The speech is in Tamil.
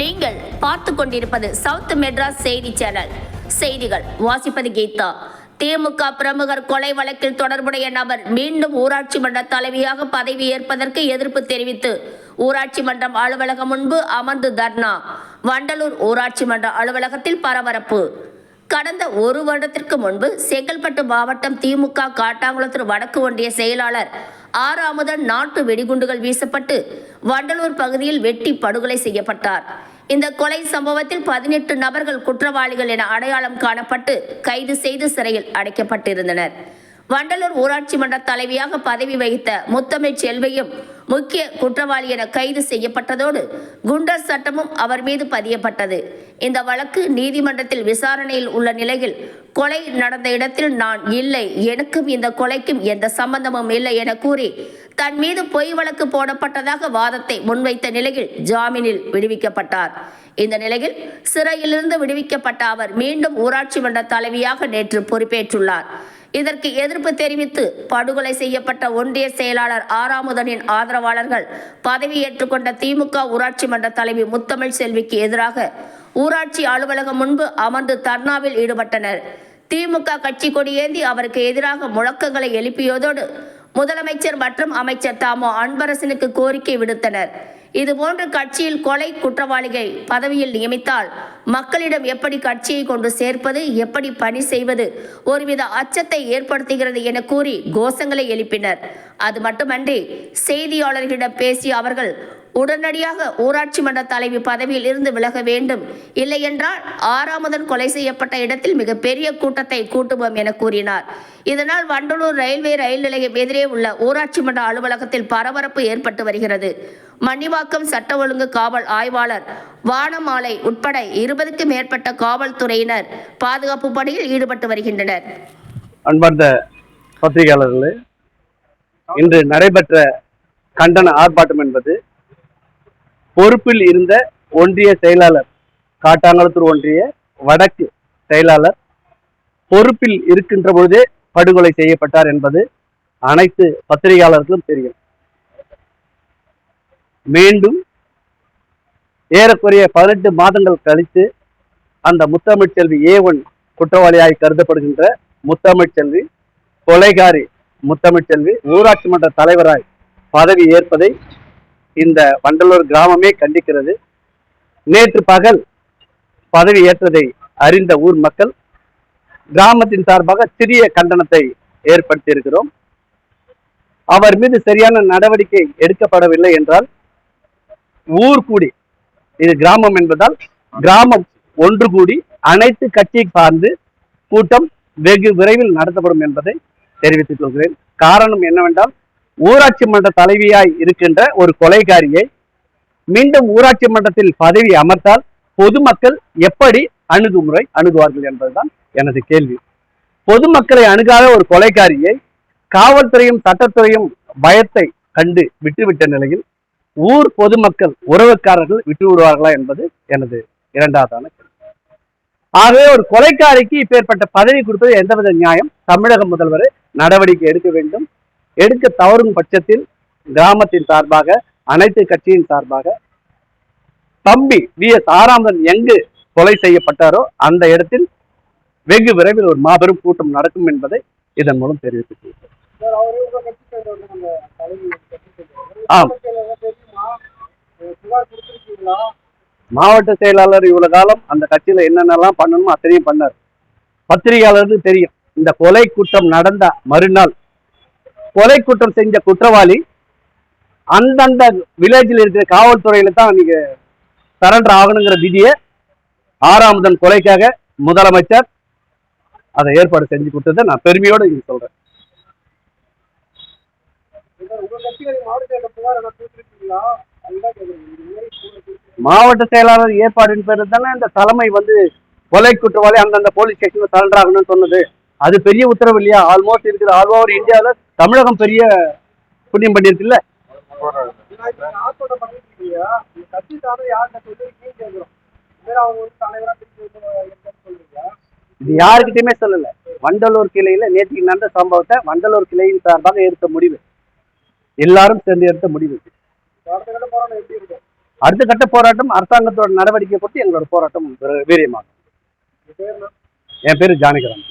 நீங்கள் பார்த்து கொண்டிருப்பது சவுத் மெட்ராஸ் செய்தி சேனல். செய்திகள் வாசிப்பது கீதா. திமுக பிரமுகர் கொலை வழக்கில் தொடர்புடைய நபர் மீண்டும் ஊராட்சி மன்ற தலைவியாக பதவி ஏற்பதற்கு எதிர்ப்பு தெரிவித்து ஊராட்சி மன்றம் அலுவலகம் முன்பு அமர்ந்து தர்ணா. வண்டலூர் ஊராட்சி மன்ற அலுவலகத்தில் பரபரப்பு. கடந்த ஒரு வருடத்திற்கு முன்பு செங்கல்பட்டு மாவட்டம் திமுக காட்டாங்குளத்தூர் வடக்கு ஒன்றிய செயலாளர் ஆர் நாட்டு வெடிகுண்டுகள் வீசப்பட்டு வண்டலூர் பகுதியில் வெட்டி படுகொலை செய்யப்பட்டார். இந்த கொலை சம்பவத்தில் பதினெட்டு நபர்கள் குற்றவாளிகள் என அடையாளம் காணப்பட்டு கைது செய்து சிறையில் அடைக்கப்பட்டிருந்தனர். வண்டலூர் ஊராட்சி மன்ற தலைவியாக பதவி வகித்த முத்தமிழ் செல்வையும் முக்கிய குற்றவாளி என கைது செய்யப்பட்டதோடு குண்டர் சட்டமும் அவர் மீது பதியப்பட்டது. இந்த வழக்கு நீதிமன்றத்தில் விசாரணையில் உள்ள நிலையில் கொலை நடந்த இடத்தில் நான் இல்லை எனக்கும் இந்த கொலைக்கும் எந்த சம்பந்தமும் இல்லை என கூறி தன் மீது பொய் வழக்கு போடப்பட்டதாக வாதத்தை முன்வைத்த நிலையில் ஜாமீனில் விடுவிக்கப்பட்டார். இந்த நிலையில் சிறையிலிருந்து விடுவிக்கப்பட்ட அவர் மீண்டும் ஊராட்சி மன்ற தலைவியாக நேற்று பொறுப்பேற்றுள்ளார். இதற்கு எதிர்ப்பு தெரிவித்து படுகொலை செய்யப்பட்ட ஒன்றிய செயலாளர் ஆறாமுதனின் ஆதரவாளர்கள் பதவியேற்றுக் கொண்ட திமுக ஊராட்சி மன்ற தலைவி முத்தமிழ் செல்விக்கு எதிராக ஊராட்சி அலுவலகம் முன்பு அமர்ந்து தர்ணாவில் ஈடுபட்டனர். திமுக கட்சி கொடியேந்தி அவருக்கு எதிராக முழக்கங்களை எழுப்பியதோடு முதலமைச்சர் மற்றும் அமைச்சர் தாமோ அன்பரசனுக்கு கோரிக்கை விடுத்தனர். இதுபோன்று கட்சியில் கொலை குற்றவாளிகளை பதவியில் நியமித்தால் மக்களிடம் எப்படி கட்சியை கொண்டு சேர்ப்பது எப்படி பணி செய்வது ஒருவித அச்சத்தை ஏற்படுத்துகிறது என கூறி கோஷங்களை எழுப்பினர். அது மட்டுமன்றி செய்தியாளர்களிடம் பேசிய அவர்கள் உடனடியாக ஊராட்சி மன்ற தலைவி பதவியில் இருந்து விலக வேண்டும். இல்லையென்றால் ஆறாமதன் கொலை செய்யப்பட்ட இடத்தில் மிகப்பெரிய கூட்டத்தை கூட்டுவோம் என கூறினார். இதனால் வண்டலூர் ரயில்வே ரயில் நிலையம் எதிரே உள்ள ஊராட்சி மன்ற அலுவலகத்தில் பரபரப்பு ஏற்பட்டு வருகிறது. மணிவாக்கம் சட்ட ஒழுங்கு காவல் ஆய்வாளர் வானமாலை உட்பட இருபதுக்கும் மேற்பட்ட காவல்துறையினர் பாதுகாப்பு பணியில் ஈடுபட்டு வருகின்றனர். அன்பார்ந்த பத்திரிகையாளர்களே இன்று நடைபெற்ற கண்டன ஆர்ப்பாட்டம் என்பது பொறுப்பில் இருந்த ஒன்றிய செயலாளர் காட்டாங்குளத்தூர் ஒன்றிய வடக்கு செயலாளர் பொறுப்பில் இருக்கின்ற பொழுதே படுகொலை செய்யப்பட்டார் என்பது அனைத்து பத்திரிகையாளர்களும் தெரியும். மீண்டும் ஏறக்குறைய பதினெட்டு மாதங்கள் கழித்து அந்த முத்தமிழ்ச்செல்வி ஏ ஒன் குற்றவாளியாய் கருதப்படுகின்ற முத்தமிழ்ச்செல்வி கொலைகாரி முத்தமிழ்ச்செல்வி ஊராட்சி மன்ற தலைவராய் பதவி ஏற்பதை இந்த வண்டலூர் கிராமமே கண்டிக்கிறது. நேற்று பகல் பதவி ஏற்றதை அறிந்த ஊர் மக்கள் கிராமத்தின் சார்பாக சிறிய கண்டனத்தை ஏற்படுத்தியிருக்கிறோம். அவர் மீது சரியான நடவடிக்கை எடுக்கப்படவில்லை என்றால் ஊர் கூடி இது கிராமம் என்பதால் கிராமம் ஒன்று கூடி அனைத்து கட்சியை சார்ந்து கூட்டம் வெகு விரைவில் நடத்தப்படும் என்பதை தெரிவித்துக் கொள்கிறேன். காரணம் என்னவென்றால் ஊராட்சி மன்ற தலைவியாய் இருக்கின்ற ஒரு கொலைகாரியை மீண்டும் ஊராட்சி மன்றத்தில் பதவி அமர்த்தால் பொதுமக்கள் எப்படி அணுகுமுறை அணுகுவார்கள் என்பதுதான் எனது கேள்வி. பொதுமக்களை அணுகாத ஒரு கொலைக்காரியை காவல்துறையும் சட்டத்துறையும் பயத்தை கண்டு விட்டுவிட்ட நிலையில் ஊர் பொதுமக்கள் உறவுக்காரர்கள் விட்டு விடுவார்களா என்பது எனது இரண்டாவதான கேள்வி. ஆகவே ஒரு கொலைக்காரிக்கு இப்பேற்பட்ட பதவி கொடுப்பது எந்தவித நியாயம்? தமிழக முதல்வர் நடவடிக்கை எடுக்க வேண்டும். எடுக்க தவறும் பட்சத்தில் கிராமத்தின் சார்பாக அனைத்து கட்சியின் சார்பாக தம்பி வி. எஸ். ஆறாமன் எங்கு கொலை செய்யப்பட்டாரோ அந்த இடத்தில் வெகு விரைவில் ஒரு மாபெரும் கூட்டம் நடக்கும் என்பதை இதன் மூலம் சேர்ந்தவர். ஆம். மாவட்ட செயலாளர் இவ்வளவு காலம் அந்த கட்சியில என்னென்னலாம் பண்ணணுமோ அத்தனையும் பண்ணார். பத்திரிகையாளருக்கு தெரியும். இந்த கொலை குற்றம் நடந்த மறுநாள் கொலை குற்றம் செஞ்ச குற்றவாளி அந்தந்த வில்லேஜில் இருக்கிற காவல்துறையில தான் நீங்க சரண்டர் ஆகணுங்கிற விதியை ஆறாமதன் கொலைக்காக முதலமைச்சர் அதை ஏற்பாடு செஞ்சு கொடுத்ததை நான் பெருமையோடு இங்க சொல்றேன். மாவட்ட செயலாளர் ஏற்பாடின் பேர் தானே இந்த தலைமை வந்து கொலை குற்றவாளி அந்தந்த போலீஸ் ஸ்டேஷன்ல சரண்டர் ஆகணும்னு சொன்னது. அது பெரிய உத்தரவு இல்லையா? ஆல்மோஸ்ட் இருக்கிற ஆல் ஓவர் இந்தியாவில் தமிழகம் பெரிய புண்ணியம் பண்ணியிருக்குல்ல இது யாருக்கிட்டயுமே சொல்லல. வண்டலூர் கிளையில நேற்றுக்கு நடந்த சம்பவத்தை வண்டலூர் கிளையின் சார்பாக எடுத்த முடிவு. எல்லாரும் சேர்ந்து எடுத்த முடிவு. அடுத்த கட்ட போராட்டம் அரசாங்கத்தோட நடவடிக்கை பொறுத்து எங்களோட போராட்டம் வீரியமாகும். பேர் என் பேரு ஜானகிராம்